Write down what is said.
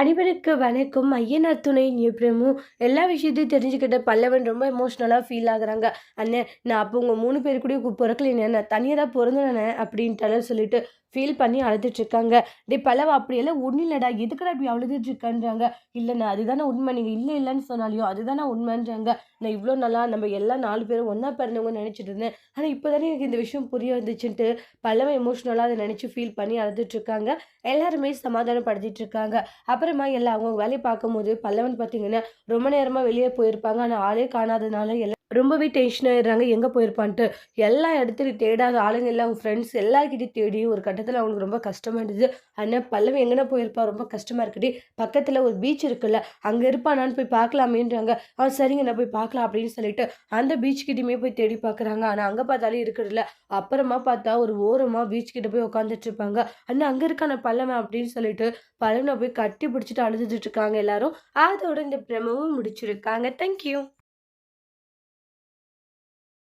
அனைவருக்கு வணக்கம் ஐயனார் துணை நியப்பிரமும் எல்லா விஷயத்தையும் தெரிஞ்சுக்கிட்ட பல்லவன் ரொம்ப எமோஷ்னலாக ஃபீல் ஆகுறாங்க. அண்ணே நான் அப்போ உங்கள் மூணு பேர் கூட பிறக்கலைண்ணே நான் தனியாக தான் பிறந்தனே அப்படின்ட்டு சொல்லிட்டு ஃபீல் பண்ணி அழுதுட்ருக்காங்க டே பல்லவா அப்படியெல்லாம் ஒன்றும் இல்லைடா. எதுக்கடா இப்படி அழுதுட்டு இருக்கான்றாங்க? இல்லைண்ணா அதுதானே உண்மை. நீங்கள் இல்லை இல்லைன்னு சொன்னாலையோ அதுதானே உண்மைன்றாங்க. நான் இவ்வளோ நல்லா நம்ம எல்லா நாலு பேரும் ஒன்றா பிறந்தவங்க நினச்சிட்டு இருந்தேன். ஆனால் இப்போ தானே எனக்கு இந்த விஷயம் புரிய வந்துச்சுன்ட்டு பல்லவன் எமோஷ்னலாக அதை நினச்சி ஃபீல் பண்ணி அழுதுட்டுருக்காங்க எல்லாருமே சமாதானப்படுத்திட்டு இருக்காங்க. அப்புறம் எல்லாம் அவங்க வேலையை பார்க்கும்போது பல்லவன் பார்த்தீங்கன்னா ரொம்ப நேரமாக வெளியே போயிருப்பாங்க. ஆனால் ஆளே காணாதனால எல்லாம் ரொம்பவே டென்ஷன் ஆயிடுறாங்க. எங்கே போயிருப்பான்ட்டு. எல்லா இடத்துலையும் தேடாத ஆளுங்க எல்லாம் அவங்க ஃப்ரெண்ட்ஸ் எல்லாருக்கிட்டையும் தேடி ஒரு கட்டத்தில் அவங்களுக்கு ரொம்ப கஷ்டமாக இருந்தது. ஆனால் பல்லவி எங்கன்னா போயிருப்பா? ரொம்ப கஷ்டமாக இருக்கட்டி பக்கத்தில் ஒரு பீச் இருக்குல்ல. அங்கே இருப்பானான்னு போய் பார்க்கலாமேன்றாங்க. அவன் சரிங்க நான் போய் பார்க்கலாம் அப்படின்னு சொல்லிட்டு அந்த பீச் கிட்டேயுமே போய் தேடி பார்க்குறாங்க. ஆனால் அங்கே பார்த்தாலே இருக்கிறதில்ல அப்புறமா பார்த்தா ஒரு ஓரமாக பீச் கிட்ட போய் உட்காந்துட்டு இருப்பாங்க. அண்ணா அங்கே இருக்கான பல்லவன் அப்படின்னு சொல்லிட்டு பல்லவனை போய் கட்டி பிடிச்சிட்டு அழுதுட்டு இருக்காங்க எல்லாரும். அதோட இந்த பிரமவும் முடிச்சிருக்காங்க. தேங்க்யூ